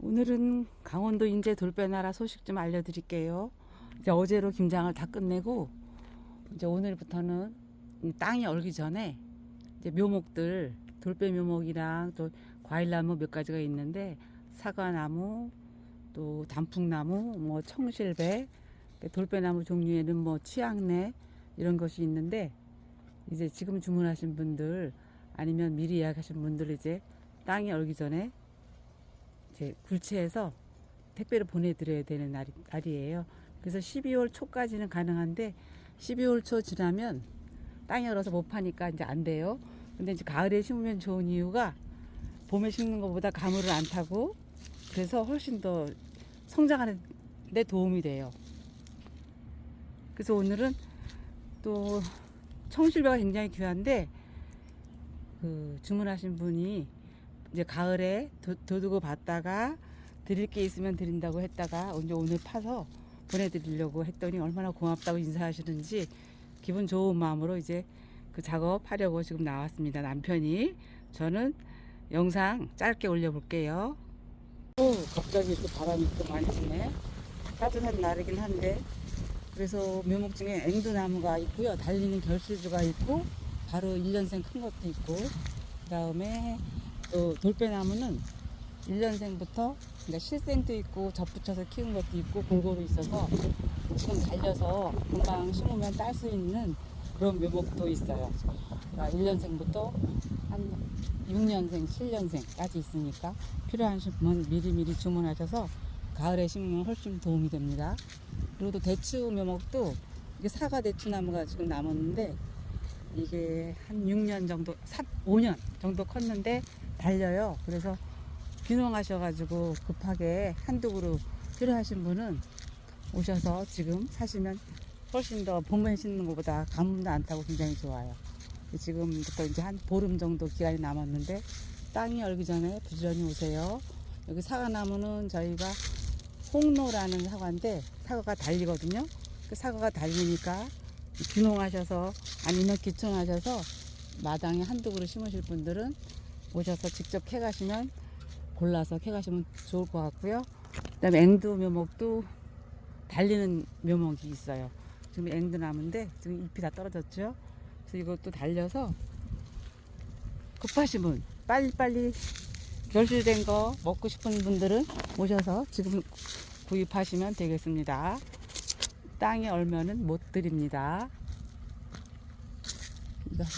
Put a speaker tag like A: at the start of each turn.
A: 오늘은 강원도 인제 돌배나라 소식 좀 알려드릴게요. 이제 어제로 김장을 다 끝내고 이제 오늘부터는 이 땅이 얼기 전에 이제 묘목들 돌배 묘목이랑 또 과일나무 몇 가지가 있는데 사과나무 또 단풍나무 뭐 청실배 돌배나무 종류에는 뭐 취향내 이런 것이 있는데 이제 지금 주문하신 분들 아니면 미리 예약하신 분들 이제 땅이 얼기 전에 이제 굴체해서 택배를 보내드려야 되는 날이, 날이에요. 그래서 12월 초까지는 가능한데 12월 초 지나면 땅이 얼어서 못 파니까 이제 안 돼요. 근데 이제 가을에 심으면 좋은 이유가 봄에 심는 것보다 가물을 안 타고 그래서 훨씬 더 성장하는 데 도움이 돼요. 그래서 오늘은 또 청실배가 굉장히 귀한데 그 주문하신 분이 이제 가을에 도, 도두고 봤다가 드릴 게 있으면 드린다고 했다가 이제 오늘 파서 보내드리려고 했더니 얼마나 고맙다고 인사하시는지 기분 좋은 마음으로 이제 그 작업하려고 지금 나왔습니다. 남편이 저는 영상 짧게 올려볼게요. 오, 갑자기 또 바람이 또 많이 부네. 따뜻한 날이긴 한데 그래서 묘목 중에 앵두나무가 있고요. 달리는 결실주가 있고 바로 1년생 큰 것도 있고 그 다음에 또 돌배나무는 1년생부터 그러니까 실생도 있고 접붙여서 키운 것도 있고 골고루 있어서 지금 달려서 금방 심으면 딸 수 있는 그런 묘목도 있어요. 그러니까 1년생부터 한 6년생, 7년생까지 있으니까 필요하신 분은 미리미리 주문하셔서 가을에 심으면 훨씬 도움이 됩니다. 그리고 또 대추 묘목도 이게 사과 대추 나무가 지금 남았는데 이게 한 6년 정도, 4, 5년 정도 컸는데 달려요. 그래서 귀농하셔가지고 급하게 한두 그루 필요하신 분은 오셔서 지금 사시면 훨씬 더 봄에 심는 것보다 가뭄도 안 타고 굉장히 좋아요. 지금부터 이제 한 보름 정도 기간이 남았는데 땅이 얼기 전에 부지런히 오세요. 여기 사과나무는 저희가 홍로라는 사과인데 사과가 달리거든요. 그 사과가 달리니까 귀농하셔서 아니면 귀촌하셔서 마당에 한두 그루 심으실 분들은 오셔서 직접 캐 가시면 골라서 캐 가시면 좋을 것 같고요. 그다음에 앵두 묘목도 달리는 묘목이 있어요. 지금 앵두 나무인데 지금 잎이 다 떨어졌죠. 그래서 이것도 달려서 급하시면 빨리빨리 결실된 거 먹고 싶은 분들은 오셔서 지금 구입하시면 되겠습니다. 땅이 얼면은 못 드립니다.